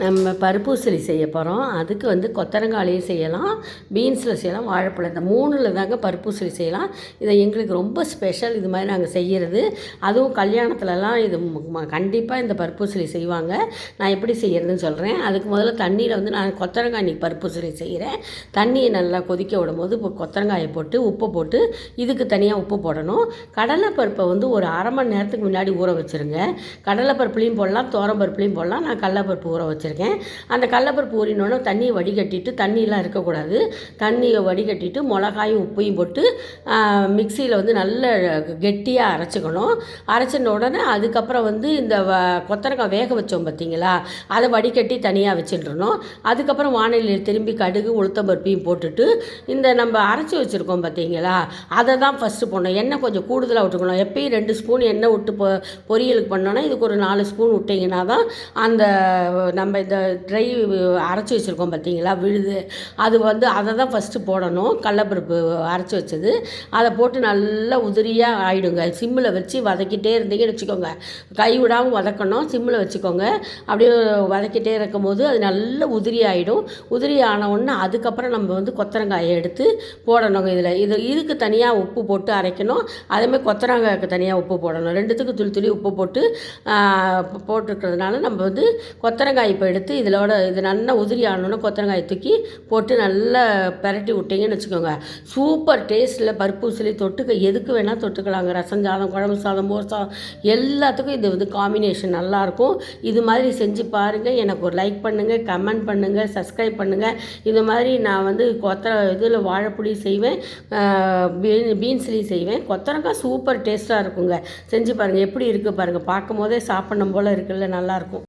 நம்ம பருப்பூசலி செய்ய போகிறோம் அதுக்கு வந்து கொத்தரங்காலையும் செய்யலாம். பீன்ஸில் செய்யலாம். வாழைப்பழம். இந்த மூணில் தாங்க பருப்பூசலி செய்யலாம். இதை எங்களுக்கு ரொம்ப ஸ்பெஷல் இது மாதிரி நாங்கள் செய்கிறது அதுவும் கல்யாணத்துலலாம் இது கண்டிப்பாக இந்த பருப்பூசலி செய்வாங்க. நான் எப்படி செய்கிறதுன்னு சொல்கிறேன் அதுக்கு முதல்ல தண்ணியில் வந்து நான் கொத்தரங்காய் இன்றைக்கி பருப்பூசலி செய்கிறேன் தண்ணியை நல்லா கொதிக்க விடும்போது இப்போ கொத்தரங்காயை போட்டு உப்பு போட்டு இதுக்கு தனியாக உப்பு போடணும். கடலைப்பருப்பை வந்து ஒரு அரை மணி நேரத்துக்கு முன்னாடி ஊற வச்சுருங்க. கடலைப்பருப்புலையும் போடலாம். தோரம்பருப்புலையும் போடலாம். நான் கடலைப்பருப்பு ஊற வச்சுருக்கேன். அந்த கடலப்பருப்பு ஊறினோடனே தண்ணியை வடிகட்டிட்டு தண்ணியெலாம் இருக்கக்கூடாது. தண்ணியை வடிகட்டிட்டு மிளகாயும் உப்பையும் போட்டு மிக்சியில் வந்து நல்ல கெட்டியாக அரைச்சிக்கணும். அரைச்சின உடனே அதுக்கப்புறம் வந்து இந்த வ கொத்தரங்காய் வேக வச்சோம் பார்த்தீங்களா அதை வடிகட்டி தனியாக வச்சுட்டுருணும் அதுக்கப்புறம் வானிலையில் திரும்பி கடுகு உளுத்தம்பருப்பையும் போட்டுட்டு இந்த நம்ம அரைச்சி வச்சுருக்கோம் பார்த்தீங்களா அதை தான் ஃபஸ்ட்டு போடணும். எண்ணெய் கொஞ்சம் கூடுதலாக விட்டுக்கணும். எப்பயும் ரெண்டு ஸ்பூன் எண்ணெய் விட்டு பொ பொரியலுக்கு பண்ணோன்னா இதுக்கு ஒரு நாலு ஸ்பூன் விட்டிங்கன்னா தான் அந்த நம்ம நம்ம இந்த ட்ரை அரைச்சி வச்சுருக்கோம் பார்த்தீங்களா விழுது. அது வந்து அதை தான் ஃபஸ்ட்டு போடணும். கடலப்பருப்பு அரைச்சி வச்சது. அதை போட்டு நல்லா உதிரியாக ஆகிடுங்க சிம்மில் வச்சு வதக்கிட்டே இருந்தீங்கன்னு வச்சுக்கோங்க. கை விடாமல் வதக்கணும். சிம்மில் வச்சுக்கோங்க. அப்படியே வதக்கிட்டே இருக்கும்போது அது நல்ல உதிரி ஆகிடும் உதிரி ஆனவுடனே அதுக்கப்புறம் நம்ம வந்து கொத்தரங்காயை எடுத்து போடணுங்க இதில். இது இதுக்கு தனியாக உப்பு போட்டு அரைக்கணும். அதேமாதிரி கொத்தரங்காய்க்கு தனியாக உப்பு போடணும். ரெண்டுத்துக்கு துளி துளி உப்பு போட்டு போட்டுருக்கிறதுனால நம்ம வந்து கொத்தரங்காய் இப்போ எடுத்து இதிலோட இது நல்லா உதிரி ஆனோன்னு கொத்தரங்காய் தூக்கி போட்டு நல்லா பரட்டி விட்டிங்கன்னு வச்சுக்கோங்க. சூப்பர் டேஸ்ட்டில் பருப்பு உசிலி தொட்டுக்க எதுக்கு வேணால் தொட்டுக்கலாங்க. ரசம் சாதம் குழம்பு சாதம் மோர் சாதம் எல்லாத்துக்கும் இது வந்து காம்பினேஷன் நல்லாயிருக்கும் இது மாதிரி செஞ்சு பாருங்கள் எனக்கு ஒரு லைக் பண்ணுங்கள் கமெண்ட் பண்ணுங்கள் சப்ஸ்கிரைப் பண்ணுங்கள் இது மாதிரி நான் வந்து கொத்தர இதில் வாழைப்புளி செய்வேன். பீன் பீன்ஸ்லேயும் செய்வேன். கொத்தரங்காய் சூப்பர் டேஸ்ட்டாக இருக்குங்க. செஞ்சு பாருங்கள் எப்படி இருக்குது பாருங்கள் பார்க்கும் போதே சாப்பிடணும் போல் இருக்குல்ல. நல்லாயிருக்கும்